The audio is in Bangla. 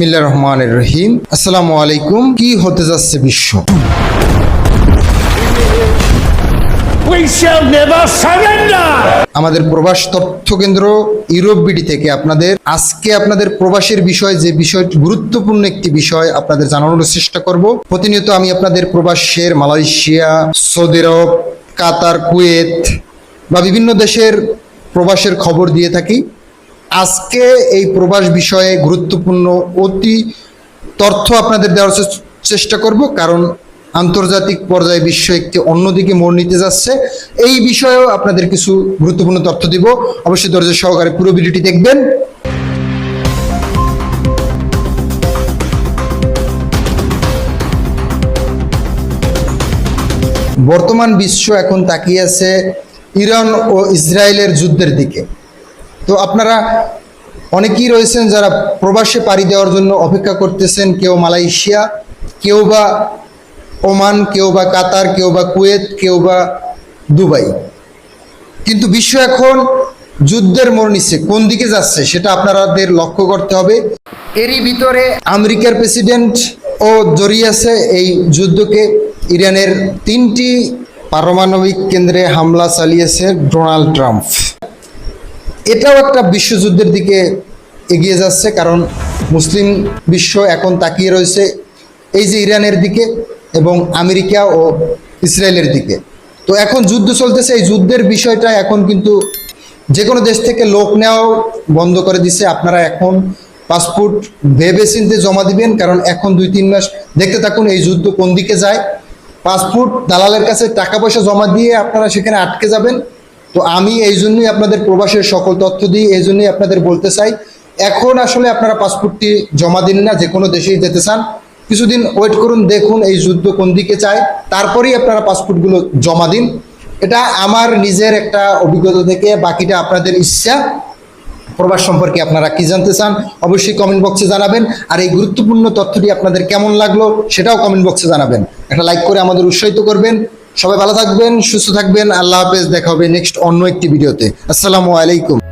বিসমিল্লা রহমানের রহিম। আসসালামু আলাইকুম। কি হতে যাচ্ছে বিশ্ব! আমাদের প্রবাস তথ্য কেন্দ্র ইউরোপ বিডি থেকে আপনাদের আজকে আপনাদের প্রবাসের বিষয় যে বিষয় গুরুত্বপূর্ণ একটি বিষয় আপনাদের জানানোর চেষ্টা করব। প্রতিনিয়ত আমি আপনাদের প্রবাসের Malaysia Saudi Arab Qatar Kuwait বা বিভিন্ন দেশের প্রবাসের খবর দিয়ে থাকি। আজকে এই প্রবাস বিষয়ে গুরুত্বপূর্ণ অতি তথ্য আপনাদের দেওয়ার চেষ্টা করব, কারণ আন্তর্জাতিক পর্যায়ে বিশ্ব একটি অন্যদিকে মোড় নিতে যাচ্ছে। এই বিষয়েও আপনাদের কিছু গুরুত্বপূর্ণ তথ্য দিব। অবশ্যই ধৈর্য সহকারে পুরো ভিডিওটি দেখবেন। বর্তমান বিশ্ব এখন তাকিয়ে আছে ইরান ও ইসরায়েলের যুদ্ধের দিকে। তো আপনারা অনেকেই রয়েছেন যারা প্রবাসে পাড়ি দেওয়ার জন্য অপেক্ষা করতেছেন, কেউ মালয়েশিয়া, কেউ বা ওমান, কেউ বা কাতার, কেউ বা কুয়েত, কেউ বা দুবাই। কিন্তু বিশ্ব এখন যুদ্ধের মোড় নিচ্ছে। কোন দিকে যাচ্ছে সেটা আপনাদের লক্ষ্য করতে হবে। এরই ভিতরে আমেরিকার প্রেসিডেন্ট ও জড়িয়েছে এই যুদ্ধকে। ইরানের তিনটি পারমাণবিক কেন্দ্রে হামলা চালিয়েছে ডোনাল্ড ট্রাম্প। এটাও একটা বিশ্বযুদ্ধের দিকে এগিয়ে যাচ্ছে, কারণ মুসলিম বিশ্ব এখন তাকিয়ে রয়েছে এই যে ইরানের দিকে এবং আমেরিকা ও ইসরায়েলের দিকে। তো এখন যুদ্ধ চলতেছে, এই যুদ্ধের বিষয়টা এখন কিন্তু যে কোনো দেশ থেকে লোক নেওয়াও বন্ধ করে দিছে। আপনারা এখন পাসপোর্ট ভেবে চিনতে জমা দিবেন, কারণ এখন দুই তিন মাস, দেখতে থাকুন এই যুদ্ধ কোন দিকে যায়। পাসপোর্ট দালালের কাছে টাকা পয়সা জমা দিয়ে আপনারা সেখানে আটকে যাবেন। তো আমি এই জন্যই আপনাদের প্রবাসের সকল তথ্য দিই, এই জন্যই আপনাদের বলতে চাই, এখন আসলে আপনারা পাসপোর্টটি জমা দিন না যে কোনো দেশেই যেতে চান। কিছুদিন ওয়েট করুন, দেখুন এই যুদ্ধ কোন দিকে চায়, তারপরেই আপনারা পাসপোর্টগুলো জমা দিন। এটা আমার নিজের একটা অভিজ্ঞতা থেকে, বাকিটা আপনাদের ইচ্ছা। প্রবাস সম্পর্কে আপনারা কি জানতে চান, অবশ্যই কমেন্ট বক্সে জানাবেন। আর এই গুরুত্বপূর্ণ তথ্যটি আপনাদের কেমন লাগল, সেটাও কমেন্ট বক্সে জানাবেন। একটা লাইক করে আমাদের উৎসাহিত করবেন। সবাই ভালো থাকবেন, সুস্থ থাকবেন। আল্লাহ হাফেজ, দেখা হবে নেক্সট অন্য একটি ভিডিওতে। আসসালামু আলাইকুম।